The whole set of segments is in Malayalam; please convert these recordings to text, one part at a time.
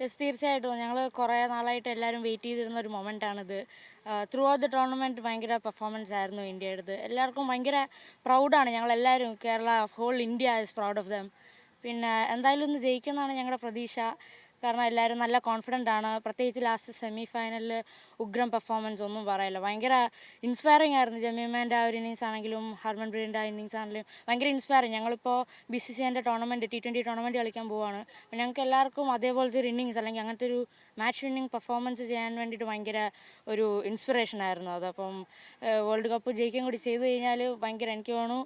യെസ് തീർച്ചയായിട്ടും. ഞങ്ങൾ കുറേ നാളായിട്ട് എല്ലാവരും വെയിറ്റ് ചെയ്തിരുന്ന ഒരു മൊമെന്റാണിത് ത്രൂ ഔട്ട് ദ ടൂർണമെന്റ് ഭയങ്കര പെർഫോമൻസ് ആയിരുന്നു ഇന്ത്യയുടെ എല്ലാവർക്കും ഭയങ്കര പ്രൗഡാണ് ഞങ്ങളെല്ലാവരും Kerala whole India is proud of them പിന്നെ എന്തായാലും ഒന്ന് ജയിക്കുമെന്നാണ് ഞങ്ങളുടെ പ്രതീക്ഷ. കാരണം എല്ലാവരും നല്ല കോൺഫിഡന്റ് ആണ്. പ്രത്യേകിച്ച് ലാസ്റ്റ് സെമി ഫൈനലിൽ ഉഗ്രം പെർഫോമൻസ് ഒന്നും പറയില്ല. ഭയങ്കര ഇൻസ്പയറിംഗ് ആയിരുന്നു ജമീമാന്റെ ആ ഒരു ഇന്നിങ്സ് ആണെങ്കിലും ഹർമൻ പ്രീതിന്റെ ആ ഇന്നിങ്സ് ആണെങ്കിലും. ഭയങ്കര ഇൻസ്പയറിംഗ് ഞങ്ങളിപ്പോൾ ബി സി സി എന്റെ ടൂർണമെന്റ് ടി ട്വന്റി ടൂർണമെന്റ് കളിക്കാൻ പോവാണ്. അപ്പോൾ ഞങ്ങൾക്ക് എല്ലാവർക്കും അതേപോലത്തെ ഒരു ഇന്നിങ്സ് അല്ലെങ്കിൽ അങ്ങനത്തെ ഒരു മാച്ച് വിന്നിങ് പെർഫോമൻസ് ചെയ്യാൻ വേണ്ടിയിട്ട് ഭയങ്കര ഒരു ഇൻസ്പിറേഷൻ ആയിരുന്നു. അത് അപ്പം വേൾഡ് കപ്പ് ജയിക്കുകയും കൂടി ചെയ്തു കഴിഞ്ഞാൽ ഭയങ്കര എനിക്ക് തോന്നുന്നു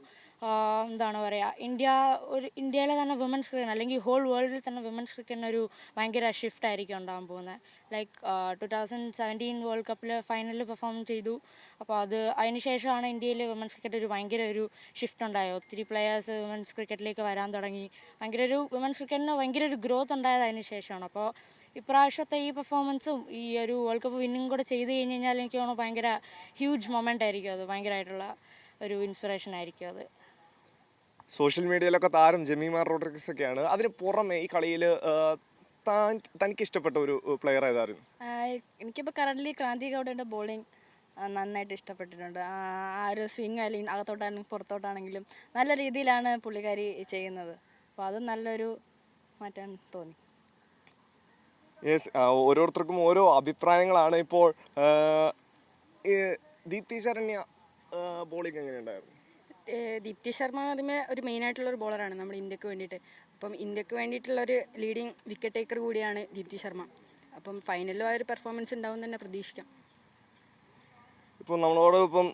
എന്താണ് പറയുക ഇന്ത്യ ഒരു ഇന്ത്യയിലെ തന്നെ വിമൻസ് ക്രിക്കറ്റ് അല്ലെങ്കിൽ ഹോൾ വേൾഡിൽ തന്നെ വിമൻസ് ക്രിക്കറ്റിന് ഒരു ഭയങ്കര ഷിഫ്റ്റ് ആയിരിക്കും ഉണ്ടാകാൻ പോകുന്നത് like two thousand seventeen world കപ്പിൽ ഫൈനലിൽ പെർഫോം ചെയ്തു. അപ്പോൾ അത് അതിന് ശേഷമാണ് ഇന്ത്യയിൽ വിമൻസ് ക്രിക്കറ്റ് ഒരു ഭയങ്കര ഒരു ഷിഫ്റ്റ് ഉണ്ടായത്. ഒത്തിരി പ്ലെയേഴ്സ് വിമൻസ് ക്രിക്കറ്റിലേക്ക് വരാൻ തുടങ്ങി. ഭയങ്കര ഒരു വിമൻസ് ക്രിക്കറ്റിന് ഭയങ്കര ഒരു ഗ്രോത്ത് ഉണ്ടായത് അതിന് ശേഷമാണ്. അപ്പോൾ ഇപ്രാവശ്യത്തെ ഈ പെർഫോമൻസും ഈ ഒരു വേൾഡ് കപ്പ് വിന്നിങ് കൂടെ ചെയ്ത് കഴിഞ്ഞ് കഴിഞ്ഞാൽ എനിക്ക് തോന്നുന്നു ഭയങ്കര ഹ്യൂജ് മൊമെന്റ് ആയിരിക്കും അത്. ഭയങ്കരമായിട്ടുള്ള ഒരു ഇൻസ്പിറേഷൻ ആയിരിക്കും അത്. സോഷ്യൽ മീഡിയയിലൊക്കെ താരം ജമീമാർ റോഡ്രിക്സ് ഒക്കെയാണ് അതിന് പുറമെ ഈ കളിയിൽ താൻ തനിക്ക് ഇഷ്ടപ്പെട്ട ഒരു പ്ലെയർ ഏതായിരുന്നു? എനിക്കിപ്പോൾ കറണ്ട്ലി ക്രാന്തി ഗൗഡന്റെ ബോളിംഗ് നന്നായിട്ട് ഇഷ്ടപ്പെട്ടിട്ടുണ്ട്. ആ ഒരു സ്വിങ് അല്ലെങ്കിൽ അകത്തോട്ടാണെങ്കിലും പുറത്തോട്ടാണെങ്കിലും നല്ല രീതിയിലാണ് പുള്ളിക്കാരി ചെയ്യുന്നത്. അപ്പോൾ അത് നല്ലൊരു മാറ്റം തോന്നി. യെസ് ഓരോരുത്തർക്കും ഓരോ അഭിപ്രായങ്ങളാണ് ഇപ്പോൾ ദീപ്തി ശരണ്യ ബോളിംഗ് എങ്ങനെയുണ്ടായിരുന്നു? ദീപ്തി ശർമ്മ ആദ്യമേ ഒരു മെയിൻ ആയിട്ടുള്ള ഒരു ബോളറാണ് നമ്മുടെ ഇന്ത്യയ്ക്ക് വേണ്ടിയിട്ട്. അപ്പം ഇന്ത്യയ്ക്ക് വേണ്ടിയിട്ടുള്ള ഒരു ലീഡിങ് വിക്കറ്റ് ടേക്കർ കൂടിയാണ് ദീപ്തി ശർമ്മ. അപ്പം ഫൈനലിലും ആ ഒരു പെർഫോമൻസ് ഉണ്ടാവും എന്ന് തന്നെ പ്രതീക്ഷിക്കാം. ഇപ്പോൾ നമ്മളോട് ഇപ്പം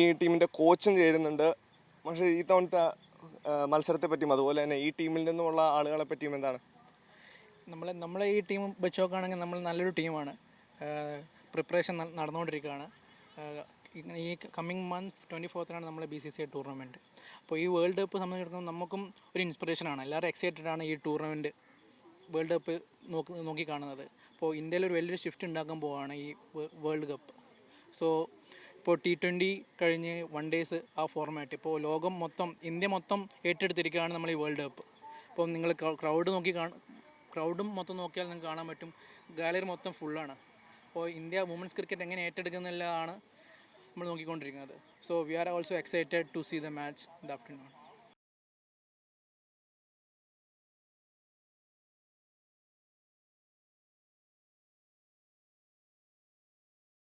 ഈ ടീമിന്റെ കോച്ചും ചേരുന്നുണ്ട്. പക്ഷേ ഈ തവണത്തെ മത്സരത്തെ പറ്റിയും അതുപോലെ തന്നെ ഈ ടീമിൽ നിന്നുമുള്ള ആളുകളെ പറ്റിയും എന്താണ്? നമ്മൾ നമ്മളെ ഈ ടീം വെച്ച് നോക്കുകയാണെങ്കിൽ നമ്മൾ നല്ലൊരു ടീമാണ് പ്രിപ്പറേഷൻ നടന്നുകൊണ്ടിരിക്കുകയാണ്. ഈ- ഈ കമ്മിങ് മന്ത് ട്വന്റി ഫോർത്തിനാണ് നമ്മളെ B C C I tournament അപ്പോൾ ഈ വേൾഡ് കപ്പ് സംബന്ധിച്ചിടത്തോളം നമുക്കും ഒരു ഇൻസ്പിറേഷനാണ് എല്ലാവരും എക്സൈറ്റഡ് ആണ് ഈ ടൂർണമെന്റ് വേൾഡ് കപ്പ് നോക്കി നോക്കി കാണുന്നത്. അപ്പോൾ ഇന്ത്യയിൽ ഒരു വലിയൊരു ഷിഫ്റ്റ് ഉണ്ടാക്കാൻ പോവുകയാണ് ഈ വേൾഡ് കപ്പ് സോ ഇപ്പോൾ ടി ട്വന്റി കഴിഞ്ഞ് വൺ ഡേയ്സ് ആ ഫോർമാറ്റ് ഇപ്പോൾ ലോകം മൊത്തം ഇന്ത്യ മൊത്തം ഏറ്റെടുത്തിരിക്കുകയാണ് നമ്മൾ ഈ വേൾഡ് കപ്പ് അപ്പോൾ നിങ്ങൾ ക്രൗഡ് നോക്കി കാണ ക്രൗഡും മൊത്തം നോക്കിയാൽ നിങ്ങൾക്ക് കാണാൻ പറ്റും. ഗാലറി മൊത്തം ഫുള്ളാണ് അപ്പോൾ ഇന്ത്യ വുമൻസ് ക്രിക്കറ്റ് എങ്ങനെ ഏറ്റെടുക്കുന്നില്ലാണ് നമ്മൾ നോക്കിക്കൊണ്ടിരിക്കുന്നത്. So we are also excited to see the match the afternoon